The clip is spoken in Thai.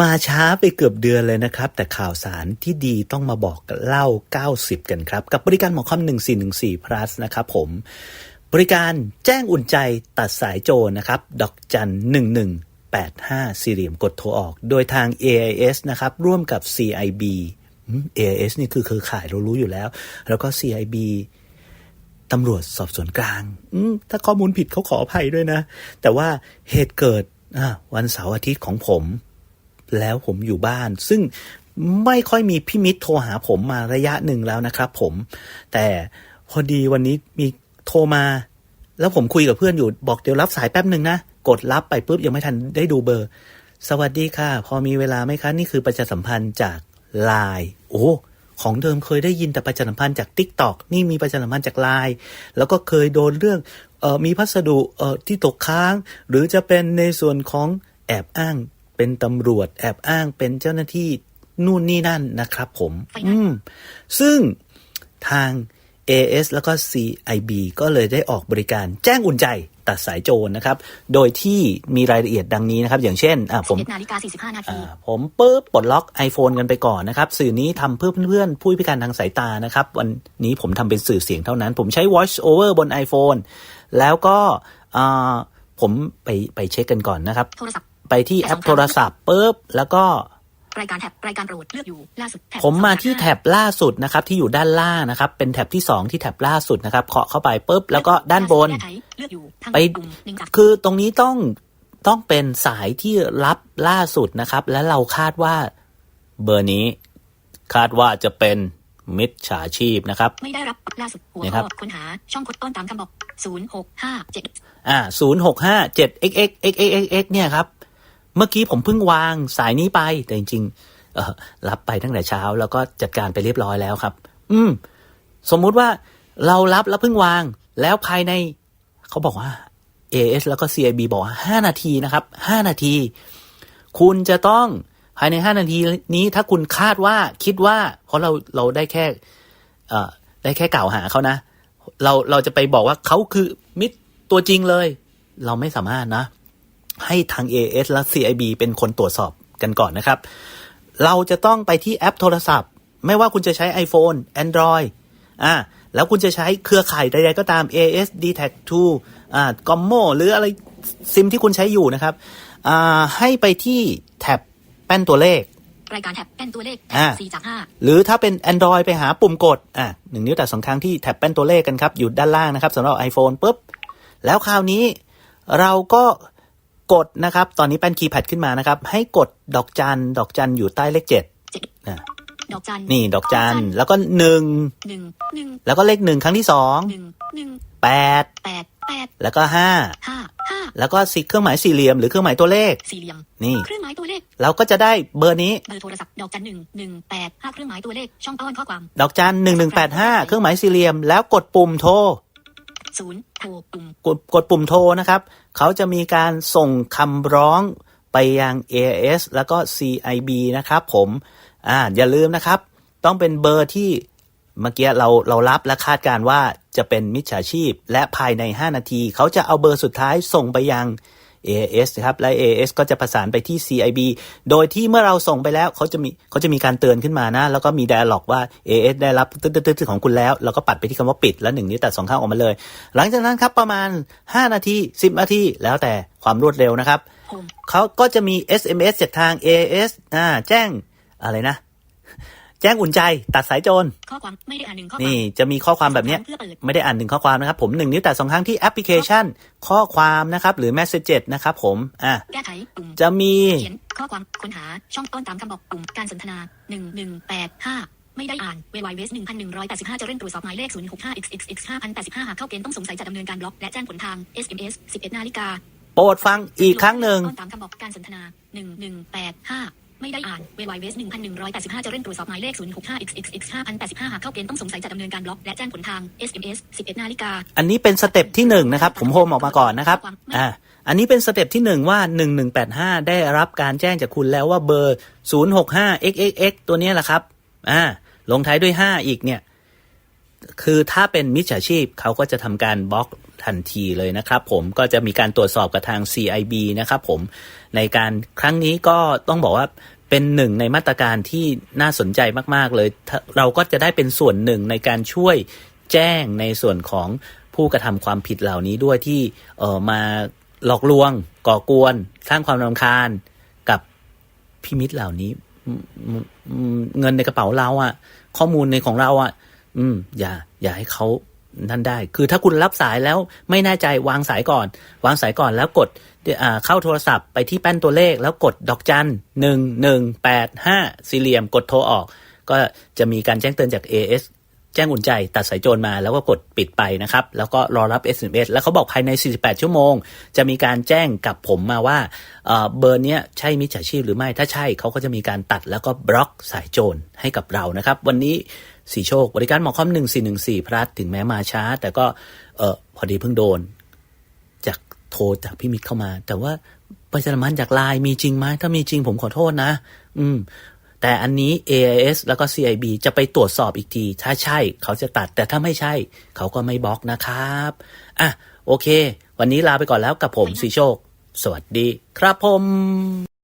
มาช้าไปเกือบเดือนเลยนะครับ แต่ข่าวสารที่ดีต้องมาบอกเล่า 90 กันครับ กับบริการหมอคอม1414 plus นะครับผม บริการแจ้งอุ่นใจตัดสายโจรนะครับ ดอกจัน 1185 สี่เหลี่ยมกดโทรออก โดยทาง AIS นะครับ ร่วมกับ CIB AIS นี่คือเครือข่ายเรารู้อยู่แล้ว แล้วก็ CIB ตำรวจสอบสวนกลางถ้าข้อมูลผิดเขาขออภัยด้วยนะ แต่ว่าเหตุเกิดวันเสาร์อาทิตย์ของผม แล้วผมอยู่บ้าน ซึ่งไม่ค่อยมีพี่มิตรโทรหาผมมาระยะหนึ่งแล้วนะครับผม แต่พอดีวันนี้มีโทรมา แล้วผมคุยกับเพื่อนอยู่บอกเดี๋ยวรับสายแป๊บหนึ่งนะ กดรับไปปุ๊บยังไม่ทันได้ดูเบอร์ สวัสดีค่ะ พอมีเวลาไหมคะ นี่คือประชาสัมพันธ์จากไลน์โอ้ของเดิมเคยได้ยินแต่ประชาสัมพันธ์จาก t ิ k t o k นี่มีประชาสัมพันธ์จากไลน์แล้วก็เคยโดนเรื่องออมีพัสดุออที่ตกค้าง หรือจะเป็นในส่วนของแอบอ้าง เป็นตำรวจแอบอ้างเป็นเจ้าหน้าที่นู่นนี่นั่นนะครับผม อืม ซึ่งทาง AS แล้วก็ CIB ก็เลยได้ออกบริการแจ้งอุ่นใจตัดสายโจรนะครับ โดยที่มีรายละเอียดดังนี้นะครับ อย่างเช่นอะผม11นาฬิกา45นาทีอ่าผมปุ๊บปลดล็อก iPhone กันไปก่อนนะครับ สื่อนี้ทำเพื่อเพื่อนๆ ผู้พิการทางสายตานะครับ วันนี้ผมทำเป็นสื่อเสียงเท่านั้น ผมใช้ Voice Over บน iPhone แล้วก็อ่าผมไปไปเช็คกันก่อนนะครับโทรศัพท์ ไปที่แอปโทรศัพท์ปุ๊บแล้วก็รายการแท็บรายการโปรดเลือกอยู่ล่าสุดแท็บผมมาที่2แท็บล่าสุดนะครับที่อยู่ด้านล่างนะครับ เป็นแท็บที่ 2 ที่แท็บล่าสุดนะครับเคาะเข้าไปปุ๊บแล้วก็ด้านบนแก้ไขเลือกอยู่ทั้งไปปุ่มหนึ่งจากคือตรงนี้ต้องต้องเป็นสายที่รับล่าสุดนะครับ และเราคาดว่าเบอร์นี้ คาดว่าจะเป็นมิจฉาชีพนะครับ ไม่ได้รับล่าสุดหัวเนี่ยคข้รัอบค้นหาช่องกดต้นตามคำบอก0657อ่าศูนย์หกห้าเจ็ด x x x x x x เนี่ยครับ เมื่อกี้ผมเพิ่งวางสายนี้ไป แต่จริงๆเออรับไปตั้งแต่เช้า แล้วก็จัดการไปเรียบร้อยแล้วครับ อืม สมมุติว่าเรารับแล้วเพิ่งวาง แล้วภายใน เขาบอกว่า AS แล้วก็ CIB บอกว่า 5 นาทีนะครับ 5 นาที คุณจะต้องภายใน 5 นาทีนี้ถ้าคุณคาดว่าคิดว่า เพราะเราเราได้แค่ได้แค่กล่าวหาเขานะ เราเราจะไปบอกว่าเขาคือมิตรตัวจริงเลย เราไม่สามารถนะ ให้ทาง AS และ CIB เป็นคนตรวจสอบกันก่อนนะครับ เราจะต้องไปที่แอปโทรศัพท์ ไม่ว่าคุณจะใช้ iPhone Android อ่าแล้วคุณจะใช้เครือข่ายใดๆก็ตาม AS d t a c 2อ่า Gommo หรืออะไรซิมที่คุณใช้อยู่นะครับอ่าให้ไปที่แท็บแป้นตัวเลขรายการแท็บเป็นตัวเลขอ่า4จากหรือถ้าเป็น Android ไปหาปุ่มกดอะหนึ่งนิ้วแต่สองครั้งที่แท็บแป้นตัวเลขกันครับ อยู่ด้านล่างนะครับสำหรับ iPhone ปุ๊บ แล้วคราวนี้เราก็ กดนะครับ ตอนนี้แป้นคีย์แพดขึ้นมานะครับ ให้กดดอกจันดอกจันอยู่ใต้เลขเจ็ด5 7อะดอกจันนี่ดอกจันแล้วก็หนึ่งหนึ่งหนึ่งแล้วก็เลขหนึ่งครั้งที่สองหนึ่งหนึ่งแปดแปดแปดแล้วก็ห้าห้าห้าแล้วก็สิเครื่องหมายสี่เหลี่ยมหรือเครื่องหมายตัวเลขสี่เหลี่ยมนี่เครื่องหมายตัวเลข เราก็จะได้เบอร์นี้เบอร์โทรศัพท์ดอกจันหนึ่งหนึ่งแปดห้าเครื่องหมายตัวเลขช่องต้อนข้อความ ดอกจันหนึ่งหนึ่งแปดห้าเครื่องหมายสี่เหลี่ยมแล้วกดปุ่มโทร ศูนย์โทรปุ่มกดกดปุ่มโทรนะครับ เขาจะมีการส่งคำร้องไปยัง AIS แล้วก็ CIB นะครับผมอ่าอย่าลืมนะครับ ต้องเป็นเบอร์ที่เมื่อกี้เราเรารับและคาดการว่าจะเป็นมิจฉาชีพ และภายใน 5 นาที เขาจะเอาเบอร์สุดท้ายส่งไปยัง AIS นะครับและ AIS ก็จะประสานไปที่ CIB โดยที่เมื่อเราส่งไปแล้วเขาจะมีเขาจะมีการเตือนขึ้นมานะ แล้วก็มี dialog ว่า AIS ได้รับตึ๊ดๆๆของคุณแล้วเราก็ปัดไปที่คำว่าปิด แล้วหนึ่งนิ้วตัดสองข้างออกมาเลย หลังจากนั้นครับประมาณ 5 นาที 10 นาที แล้วแต่ความรวดเร็วนะครับโฮมเขาก็จะมี SMS จากทาง AIS อ่าแจ้งอะไรนะ แจ้งอุ่นใจตัดสายโจรข้อความไม่ได้อ่านหนึ่งข้อความนี่จะมีข้อความแบบเนี้ยเพื่อเปิดไม่ได้อ่านหนึ่งข้อความนะครับ ผมหนึ่งนิ้วแต่สองครั้งที่แอปพลิเคชัน ข้อความนะครับ หรือ Message นะครับผมอะแก้ไขปุ่มจะมีเขียนข้อความค้นหาช่องต้นตามคำบอกปุ่มการสนทนาหนึ่งหนึ่งแปดห้าไม่ได้อ่านเวลไวเวสหนึ่งพันหนึ่งร้อยแปดสิบห้าจะเร่งตรวจสอบหมายเลขศูนย์หกห้า x x x ห้าพันแปดสิบห้าหากเข้าเกณฑ์ต้องสงสัยจะดำเนินการบล็อกและแจ้งผลทาง SMS สิบเอ็ดนาฬิกาโปรดฟังอีกครั้งหนึ่งต้นตามคำบอกการสนทนาหนึ่งหนึ่งแปดห้า ไม่ได้อ่านเวลไวเวสหนึ่งพันหนึ่งร้อยแปดสิบห้าจะเร่งตรวจสอบหมายเลขศูนย์หกห้า x x x ห้าพันแปดสิบห้าหากเข้าเกณฑ์ต้องสงสัยจะดำเนินการบล็อกและแจ้งผลทาง SMS สิบเอ็ดนาฬิกา อันนี้เป็นสเต็ปที่หนึ่งนะครับ ผมโฮมออกมาก่อนนะครับ อ่า อันนี้เป็นสเต็ปที่หนึ่งว่า1185ได้รับการแจ้งจากคุณแล้วว่าเบอร์065 xxx ตัวเนี้ยแหละครับ อ่า ลงท้ายด้วย5อีกเนี่ย คือถ้าเป็นมิจฉาชีพเขาก็จะทำการบล็อกทันทีเลยนะครับ ผมก็จะมีการตรวจสอบกับทาง CIB นะครับผมในการครั้งนี้ก็ต้องบอกว่าเป็นหนึ่งในมาตรการที่น่าสนใจมากๆเลย เราก็จะได้เป็นส่วนหนึ่งในการช่วยแจ้งในส่วนของผู้กระทำความผิดเหล่านี้ด้วยที่เออมาหลอกลวง ก่อกวน สร้างความรำคาญกับพิมิตเหล่านี้ เงินในกระเป๋าเราอะข้อมูลในของเราอะ อืม อย่า อย่าให้เขานั่นได้ คือถ้าคุณรับสายแล้วไม่แน่ใจวางสายก่อน วางสายก่อนแล้วกดอ่าเข้าโทรศัพท์ไปที่แป้นตัวเลข แล้วกดดอกจันหนึ่งหนึ่งแปดห้าสี่เหลี่ยมกดโทรออก ก็จะมีการแจ้งเตือนจาก AS แจ้งอุ่นใจตัดสายโจรมาแล้วก็กดปิดไปนะครับ แล้วก็รอรับ SMS แล้วเขาบอกภายใน 48 ชั่วโมง จะมีการแจ้งกับผมมาว่าเเบอร์เนี้ยใช่มิจฉาชีพหรือไม่ถ้าใช่เขาก็จะมีการตัดแล้วก็บล็อกสายโจรให้กับเรานะครับ วันนี้ สีโชค บริการหมอคอม1414พลัดถึงแม้มาช้า แต่ก็เออพอดีเพิ่งโดน จากโทรจากพี่มิตรเข้ามา แต่ว่าประชาสัมพันธ์จากไลน์มีจริงไหมถ้ามีจริงผมขอโทษนะ อืม แต่อันนี้ AIS แล้วก็ CIB จะไปตรวจสอบอีกที ถ้าใช่เขาจะตัด แต่ถ้าไม่ใช่ เขาก็ไม่บล็อกนะครับอะโอเค วันนี้ลาไปก่อนแล้วกับผมสีโชค สวัสดีครับผม